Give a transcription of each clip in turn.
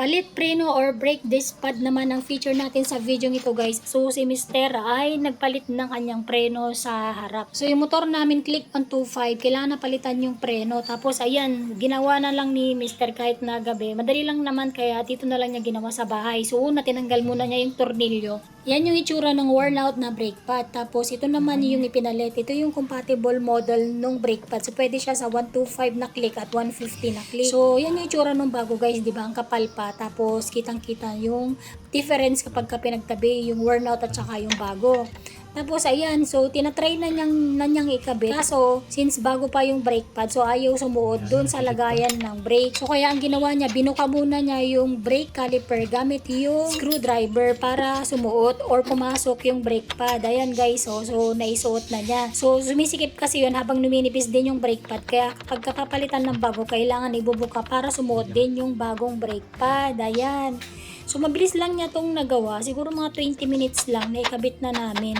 Palit preno or brake disc pad naman ang feature natin sa video ito guys. So si Mr. ay nagpalit ng kanyang preno sa harap. So yung motor namin click 125, kailangan na palitan yung preno. Tapos ayan, ginawa na lang ni Mr. kahit na gabi. Madali lang naman kaya dito na lang niya ginawa sa bahay. So una tinanggal muna niya yung tornilyo. Yan yung itsura ng worn out na brake pad. Tapos ito naman yung ipinalit. Ito yung compatible model ng brake pad. So pwede siya sa 125 na click at 150 na click. So yan yung itsura ng bago guys, di ba? Ang kapal pa. Tapos kitang-kita yung difference kapag ka pinagtabi yung worn out at saka yung bago. Tapos ayan, so tinatry na niyang, na niyang ikabit. Kaso, since bago pa yung brake pad, so ayaw sumuot dun sa lagayan ng brake. So kaya ang ginawa niya, binuka muna niya yung brake caliper gamit yung screwdriver para sumuot or pumasok yung brake pad. Ayan guys, so, so naisuot na niya. So sumisikip kasi yun habang numinipis din yung brake pad. Kaya kapag kapapalitan ng bago, kailangan ibubuka para sumuot din yung bagong brake pad. Ayan. So, mabilis lang niya tong nagawa. Siguro mga 20 minutes lang, naikabit na namin.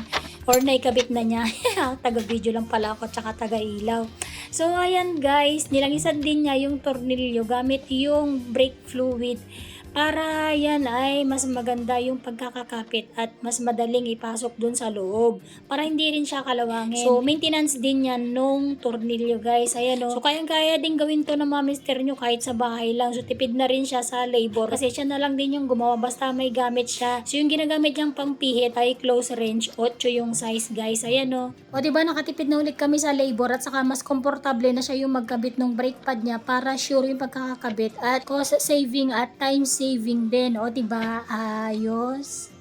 Or naikabit na niya. Taga-video lang pala ako, tsaka taga-ilaw. So, ayan guys, nilangisan din niya yung tornilyo gamit yung brake fluid para yan ay mas maganda yung pagkakakapit at mas madaling ipasok dun sa loob para hindi rin siya kalawangin. So, maintenance din yan nung tornilyo guys. Ayan o. So, kayang-kaya din gawin to ng mga mister nyo kahit sa bahay lang. So, tipid na rin siya sa labor kasi siya na lang din yung gumawa basta may gamit siya. So, yung ginagamit niyang pangpihit ay close range 8 yung size guys. Ayan o. O, diba nakatipid na ulit kami sa labor at saka mas komportable na siya yung magkabit ng brake pad niya para sure yung pagkakakabit at cost saving at time saving din. O, diba? Ayos.